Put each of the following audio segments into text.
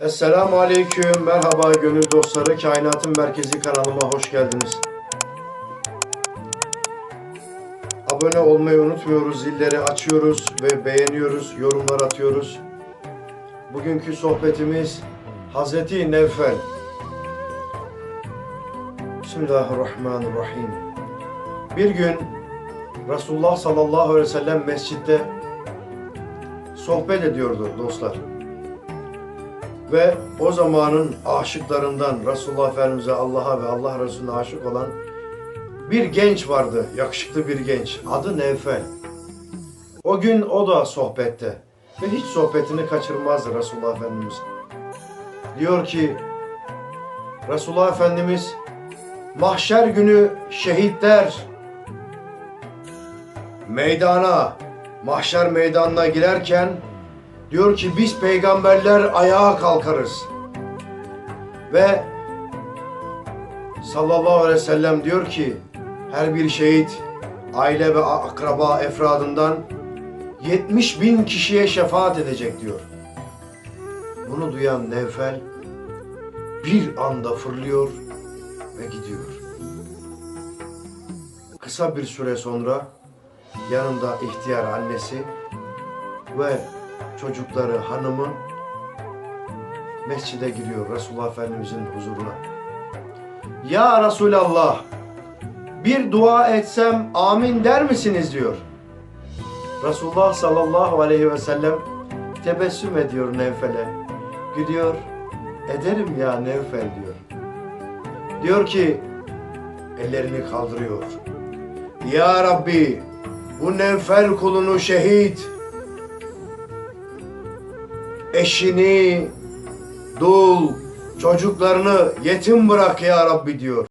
Esselamu Aleyküm, merhaba gönül dostları, Kainatın Merkezi kanalıma hoş geldiniz. Abone olmayı unutmuyoruz, zilleri açıyoruz ve beğeniyoruz, yorumlar atıyoruz. Bugünkü sohbetimiz Hazreti Nevfel. Bismillahirrahmanirrahim. Bir gün Resulullah sallallahu aleyhi ve sellem mescitte sohbet ediyordu dostlar. Ve o zamanın aşıklarından Resulullah Efendimiz'e Allah'a ve Allah Resulüne aşık olan bir genç vardı. Yakışıklı bir genç. Adı Nevfel. O gün o da sohbette. Ve hiç sohbetini kaçırmazdı Resulullah Efendimiz. Diyor ki Resulullah Efendimiz mahşer günü şehitler meydana, mahşer meydanına girerken diyor ki biz peygamberler ayağa kalkarız. Ve sallallahu aleyhi ve sellem diyor ki her bir şehit aile ve akraba efradından 70 bin kişiye şefaat edecek diyor. Bunu duyan Nevfel bir anda fırlıyor ve gidiyor. Kısa bir süre sonra yanında ihtiyar annesi ve çocukları, hanımı mescide giriyor Resulullah Efendimizin huzuruna. Ya Resulallah bir dua etsem amin der misiniz diyor. Resulullah sallallahu aleyhi ve sellem tebessüm ediyor Nevfel'e. Gidiyor, ederim ya Nevfel diyor. Diyor ki, ellerini kaldırıyor. Ya Rabbi, bu Nevfel kulunu şehit, eşini, dul, çocuklarını yetim bırak ya Rabbi diyor.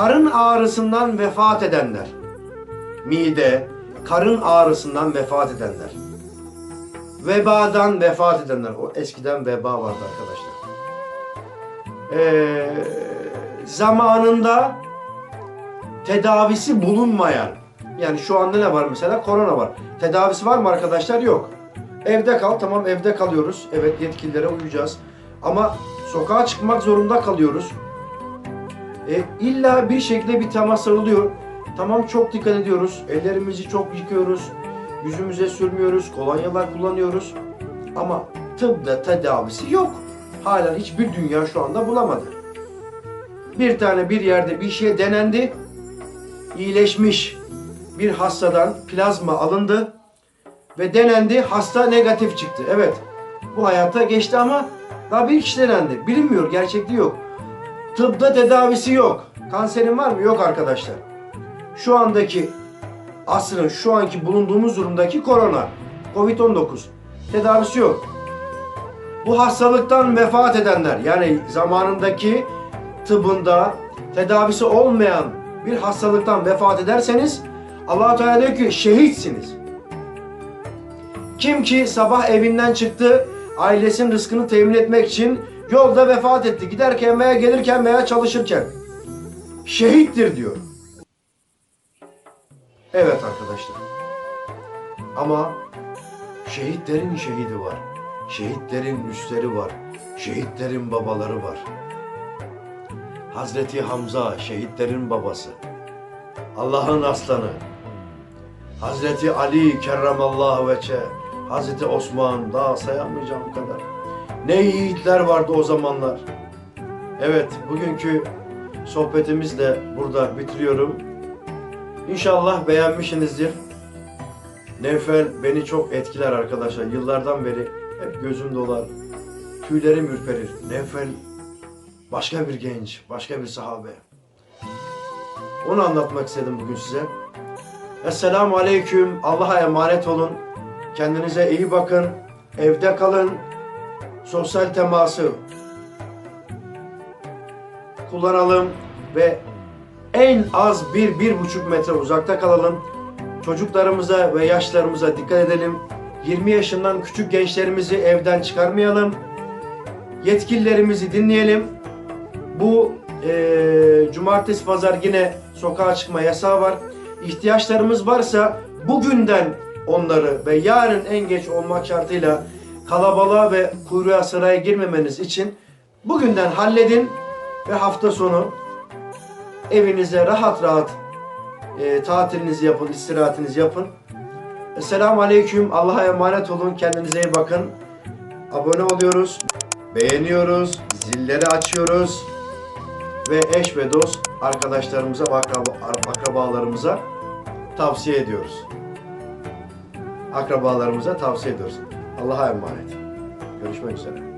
Karın ağrısından vefat edenler. Mide, karın ağrısından vefat edenler. Vebadan vefat edenler. O eskiden veba vardı arkadaşlar. Ee, zamanında tedavisi bulunmayan yani şu anda ne var mesela? Korona var. Tedavisi var mı arkadaşlar? Yok. Evde kal. Tamam evde kalıyoruz. Evet yetkililere uyacağız. Ama sokağa çıkmak zorunda kalıyoruz. E, illa bir şekilde bir temas sarılıyor. Tamam çok dikkat ediyoruz. Ellerimizi çok yıkıyoruz. Yüzümüze sürmüyoruz. Kolonyalar kullanıyoruz. Ama tıbda tedavisi yok. Hala hiçbir dünya şu anda bulamadı. Bir tane bir yerde bir şey denendi. iyileşmiş bir hastadan plazma alındı ve denendi. Hasta negatif çıktı. Evet. Bu hayata geçti ama daha bir kişi denendi. Bilinmiyor. Gerçekliği yok. Tıbda tedavisi yok. Kanserin var mı? Yok arkadaşlar. Şu andaki asrın, şu anki bulunduğumuz durumdaki korona, Covid-19 tedavisi yok. Bu hastalıktan vefat edenler yani zamanındaki tıbbında tedavisi olmayan bir hastalıktan vefat ederseniz Allah Teala diyor ki şehitsiniz. Kim ki sabah evinden çıktı, ailesinin rızkını temin etmek için yolda vefat etti. Giderken veya gelirken veya çalışırken. Şehittir diyor. Evet arkadaşlar. Ama şehitlerin şehidi var. Şehitlerin üstleri var. Şehitlerin babaları var. Hazreti Hamza şehitlerin babası. Allah'ın aslanı. Hazreti Ali kerramallahu veçe. Hazreti Osman daha sayamayacağım kadar. Ne yiğitler vardı o zamanlar. Evet bugünkü sohbetimizle burada bitiriyorum. İnşallah beğenmişsinizdir. Nevfel beni çok etkiler arkadaşlar. Yıllardan beri hep gözüm dolar. Tüylerim ürperir. Nevfel başka bir genç, başka bir sahabe. Onu anlatmak istedim bugün size. Esselamu Aleyküm. Allah'a emanet olun. Kendinize iyi bakın. Evde kalın. Sosyal teması kullanalım ve en az bir, bir buçuk metre uzakta kalalım. Çocuklarımıza ve yaşlarımıza dikkat edelim. 20 yaşından küçük gençlerimizi evden çıkarmayalım. Yetkililerimizi dinleyelim. Bu eee, cumartesi pazar yine sokağa çıkma yasağı var. İhtiyaçlarımız varsa bugünden onları ve yarın en geç olmak şartıyla kalabalığa ve kuyruğa sıraya girmemeniz için bugünden halledin ve hafta sonu evinize rahat rahat e, tatilinizi yapın, istirahatinizi yapın. Esselamu Aleyküm. Allah'a emanet olun. Kendinize iyi bakın. Abone oluyoruz. Beğeniyoruz. Zilleri açıyoruz. Ve eş ve dost arkadaşlarımıza akrabalarımıza tavsiye ediyoruz. Akrabalarımıza tavsiye ediyoruz. Allah'a emanet. Görüşmek üzere.